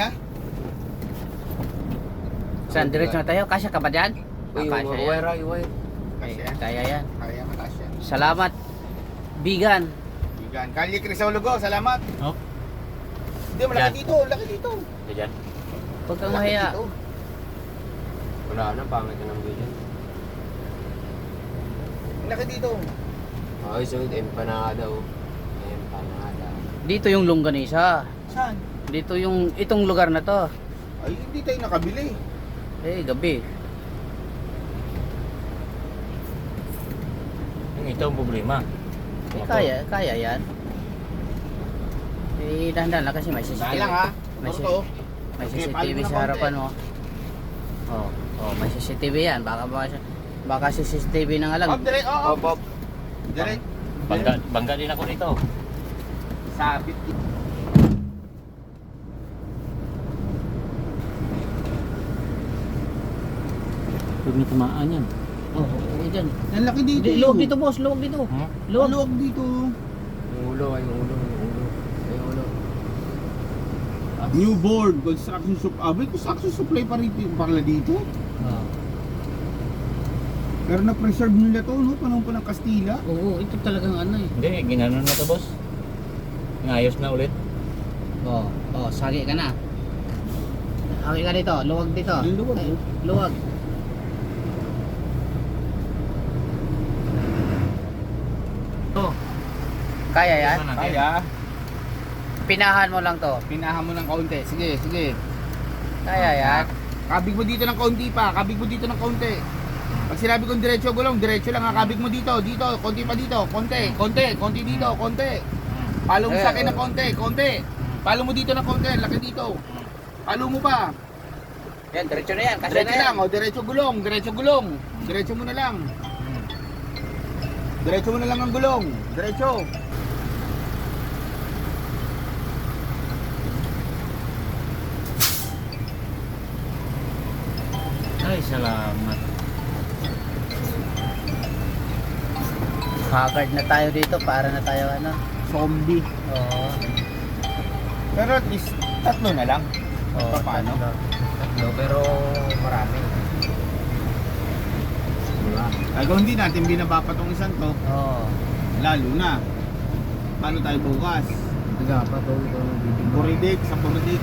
na. Saan? Diretso na tayo? Kasya ka ba dyan? Uy, Ah, kasya yan. Kasi yan. Kaya yan. Kaya mataas yan. Salamat. Bigan. Bigan. Kalye Crisologo, salamat. Oh. Hindi, malaki Yan. dito. Laki dito. Diyan. Huwag kang mahiya. dito. Wala na, pangit na ng video. Laki dito. Okay, so empanada oh. Empanada. Dito yung longganisa. Saan? Dito yung itong lugar na to. Ay, hindi tayo nakabili. Eh, gabi. Yung ito ang problema. Eh, kaya, kaya yan. Eh, dahan-dahan lang kasi may CCTV. Saan lang ha? May, Torto. may Okay, CCTV na sa harapan mo. Oh, oh, may CCTV yan. Baka baka, baka CCTV na nga lang. Hop, direct. Oh, Hop, hop. Direct. Bangga, bangga din ako nito. Sabit. Pag may tamaan yan. Oh, oh, dyan. Ang laki dito. Di, luwag dito, boss. Luwag dito. Hmm? Luwag. Luwag dito. Yung ulo, ay yung ulo, yung ulo. Ay yung ulo. New board, construction supply. Ah, may construction supply pa rin pala dito. Oh. Pero na-preserve nila to, no? Panahon pa ng Kastila. Oo, ito talagang ano eh. Hindi, ginanon na to boss. Ngayos na ulit. Oh, oh, sagi ka na. Sagi ka dito, luwag dito. Yung luwag, Ay, luwag. Kaya yan? Kaya, Pinahan mo lang to. pinahan mo ng kaunti. Sige, sige. Kaya yan? Kabig mo dito ng kaunti pa. Kabig mo dito ng kaunti. Pag sinabi kong diretso gulong, diretso lang ha. Kabig mo dito, dito, konti pa dito, konti, konti, konti dito, konti. Palo mo sa akin ng konti, konti. Palo mo dito ng konti, laki dito. Palo mo pa. Yan, diretso na yan. Kasi Diretso lang, o diretso gulong, diretso gulong. Diretso mo na lang. Diretso mo na lang ang gulong. Diretso. ay salamat. Haggard na tayo dito para na tayo ano. Zombie. Oo. Pero at least, tatlo na lang. Oo, Paano? tatlo. Tatlo, pero marami. Diba? Kaya hindi natin binabapa tong isang to, Oo. lalo na. Paano tayo bukas? Tiga pa to ito bibig. Buridik, sa Buridik.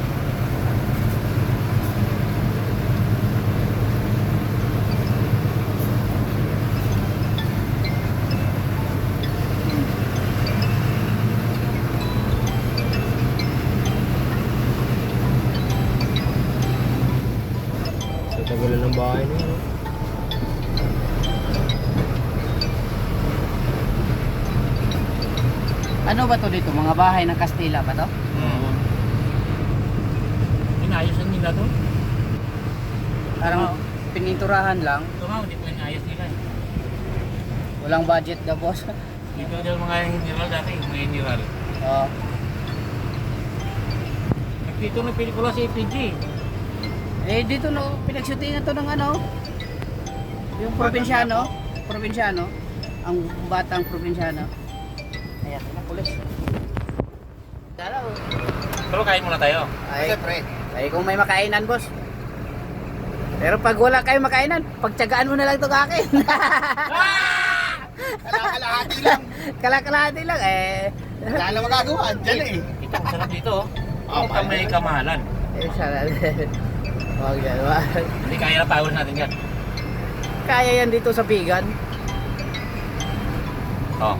Sa tagalan ng bahay yun. Ano ba to dito? Mga bahay ng Kastila ba to? Mm. Inayosan nila to. Parang pininturahan lang. Ito nga, hindi pa inayos nila. eh. Walang budget na boss. Dito daw mga general dati, mga general. Oo. Nagdito ng pelikula sa APG. Eh dito no, pinagshootingan to ng ano? Yung probinsyano, probinsyano, ang batang probinsyano. Ayan, na pulis. Dalaw. Pero kain muna tayo. Ay, Siyempre. ay kung may makainan, boss. Pero pag wala kayong makainan, pagtyagaan mo na lang to akin. Kalakalahati lang. Kalakalahati lang eh. Wala na magagawa. Diyan eh. Ito, ang sarap dito. Ah, Oh, may kamahalan. Eh, sana. Huwag yan, wag. Hindi kaya na tawag natin yan. Kaya yan dito sa Bigan. Oh.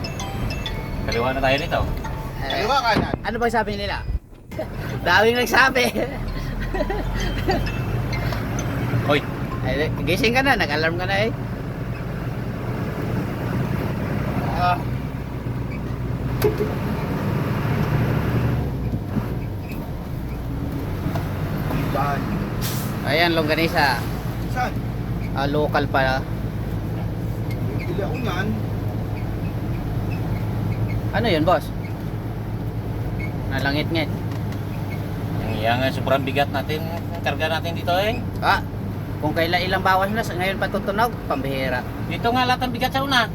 Kaliwa na tayo nito. Kaliwa kanan. ano ba sabi nila? Daming nagsabi. Hoy, Ay, gising ka na, nag-alarm ka na eh. Ah. Iban. Ayan, longganisa. Saan? Ah, local pa. Hindi ako yan. Ano yun, boss? Nalangit-ngit. yung yang sobrang bigat natin, ang karga natin dito eh. Ah, kung kailan ilang bawas na, ngayon patutunog, pambihira. Dito nga lahat ang bigat sa una.